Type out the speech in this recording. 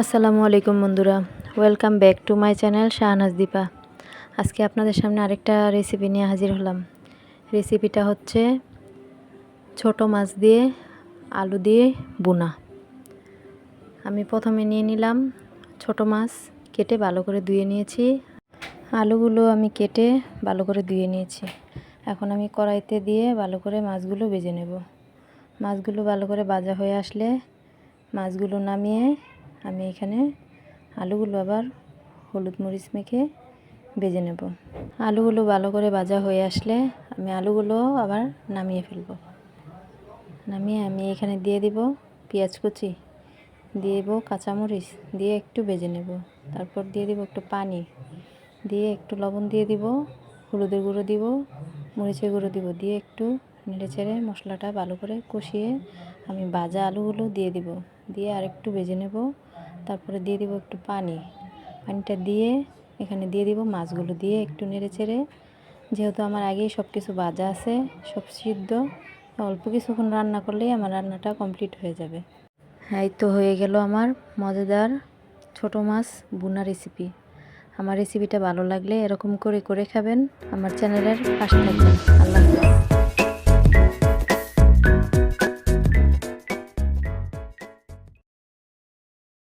আসসালামু আলাইকুম বন্ধুরা। Welcome back to my channel Shahnaz Dipa. আজকে আপনাদের সামনে আরেকটা রেসিপি নিয়ে হাজির হলাম। রেসিপিটা হচ্ছে ছোট মাছ দিয়ে, আলু দিয়ে বুনা আমি প্রথমে নিয়ে নিলাম ছোট মাছ, কেটে ভালো করে ধুয়ে নিয়েছি। আলুগুলো আমি কেটে ভালো করে ধুয়ে নিয়েছি। এখন আমি কড়াইতে দিয়ে ভালো করে মাছগুলো ভেজে নেব। মাছগুলো ভালো করে ভাজা হয়ে আসলে মাছগুলো নামিয়ে আমি এখানে আলুগুলো আবার হলুদ মরিচ মেখে ভেজে নেব। আলুগুলো ভালো করে ভাজা হয়ে আসলে আমি আলুগুলো আবার নামিয়ে ফেলব। নামিয়ে আমি এখানে দিয়ে দিব পেঁয়াজ কুচি, দিয়ে দেবো কাঁচামরিচ, দিয়ে একটু ভেজে নেব। তারপর দিয়ে দিব একটু পানি, দিয়ে একটু লবণ দিয়ে দিব, হলুদের গুঁড়ো দিব, মরিচের গুঁড়ো দিব, দিয়ে একটু নেড়ে চেড়ে মশলাটা ভালো করে কষিয়ে আমি ভাজা আলুগুলো দিয়ে দিব। দিয়ে আর একটু ভেজে নেব। তারপরে দিয়ে দিব একটু পানি। পানিটা দিয়ে এখানে দিয়ে দিব মাছগুলো দিয়ে একটু নেড়ে চেড়ে। যেহেতু আমার আগেই সব কিছু বাজা আছে, সব সিদ্ধ, অল্প কিছুক্ষণ রান্না করলেই আমার রান্নাটা কমপ্লিট হয়ে যাবে। হ্যাঁ তো হয়ে গেল আমার মজাদার ছোট মাছ বুনা রেসিপি আমার রেসিপিটা ভালো লাগলে এরকম করে করে খাবেন। আমার চ্যানেলের পাশে থাকবেন। আল্লাহ